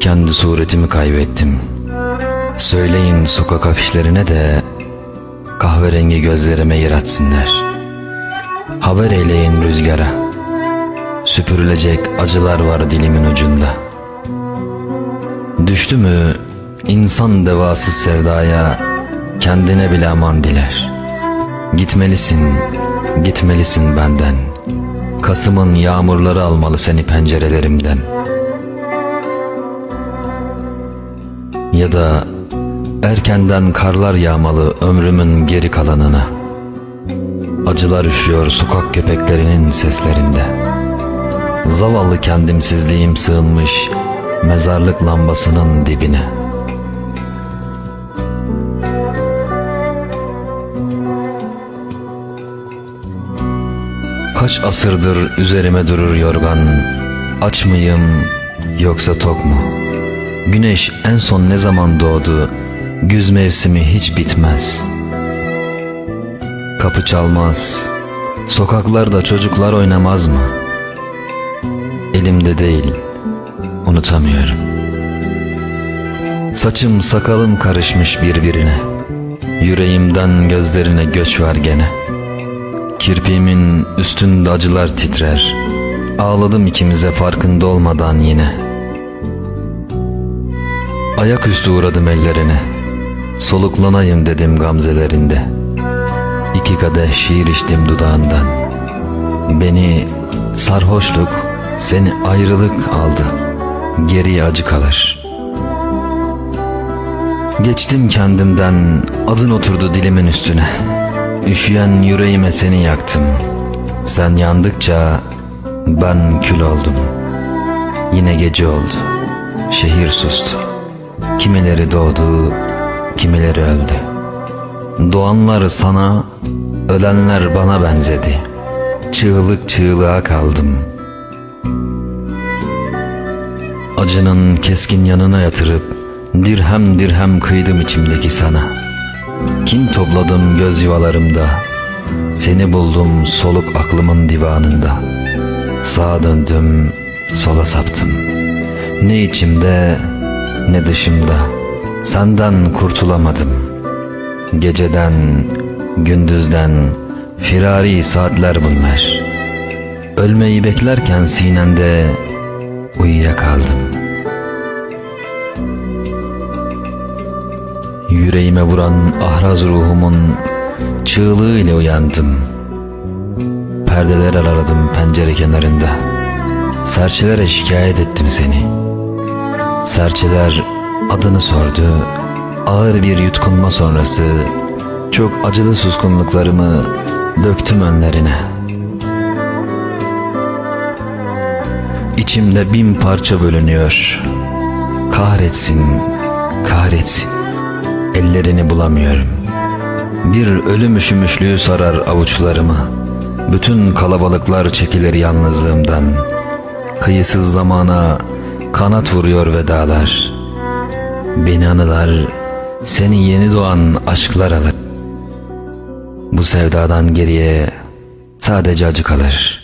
Kendi suretimi kaybettim. Söyleyin sokak afişlerine de kahverengi gözlerime yer atsınlar. Haber eyleyin rüzgara. Süpürülecek acılar var dilimin ucunda. Düştü mü insan devasız sevdaya kendine bile aman diler. Gitmelisin, gitmelisin benden. Kasım'ın yağmurları almalı seni pencerelerimden. Ya da erkenden karlar yağmalı ömrümün geri kalanına. Acılar üşüyor sokak köpeklerinin seslerinde. Zavallı kendimsizliğim sığınmış mezarlık lambasının dibine. Kaç asırdır üzerime durur yorgan? Aç mıyım yoksa tok mu? Güneş en son ne zaman doğdu? Güz mevsimi hiç bitmez. Kapı çalmaz. Sokaklarda çocuklar oynamaz mı? Elimde değil Unutamıyorum. Saçım sakalım karışmış birbirine. Yüreğimden gözlerine göç var gene Kirpiğimin üstünde acılar titrer. Ağladım ikimize farkında olmadan yine. Ayaküstü uğradım ellerine. Soluklanayım dedim gamzelerinde. İki kadeh şiir içtim dudağından. Beni sarhoşluk Seni ayrılık aldı. Geriye acı kalır Geçtim kendimden Adın oturdu dilimin üstüne Üşüyen yüreğime seni yaktım. Sen yandıkça ben kül oldum. Yine gece oldu. Şehir sustu. Kimileri doğdu Kimileri öldü. Doğanlar sana Ölenler bana benzedi. Çığlık çığlığa kaldım. Acının keskin yanına yatırıp Dirhem dirhem kıydım içimdeki sana Kin topladım göz yuvalarımda? Seni buldum soluk aklımın divanında. Sağa döndüm sola saptım. Ne içimde ne dışımda. Senden kurtulamadım. Geceden gündüzden Firari saatler bunlar. Ölmeyi beklerken sinemde Uyuyakaldım Yüreğime vuran ahraz ruhumun çığlığı ile uyandım. Perdeler araladım pencere kenarında. Serçelere şikayet ettim seni. Serçeler adını sordu. Ağır bir yutkunma sonrası çok acılı suskunluklarımı döktüm önlerine. İçimde bin parça bölünüyor. Kahretsin, kahretsin. Ellerini bulamıyorum. Bir ölüm üşümüşlüğü sarar avuçlarımı. Bütün kalabalıklar çekilir yalnızlığımdan. Kıyısız zamana kanat vuruyor vedalar. Beni anılar, seni yeni doğan aşklar alır. Bu sevdadan geriye sadece acı kalır.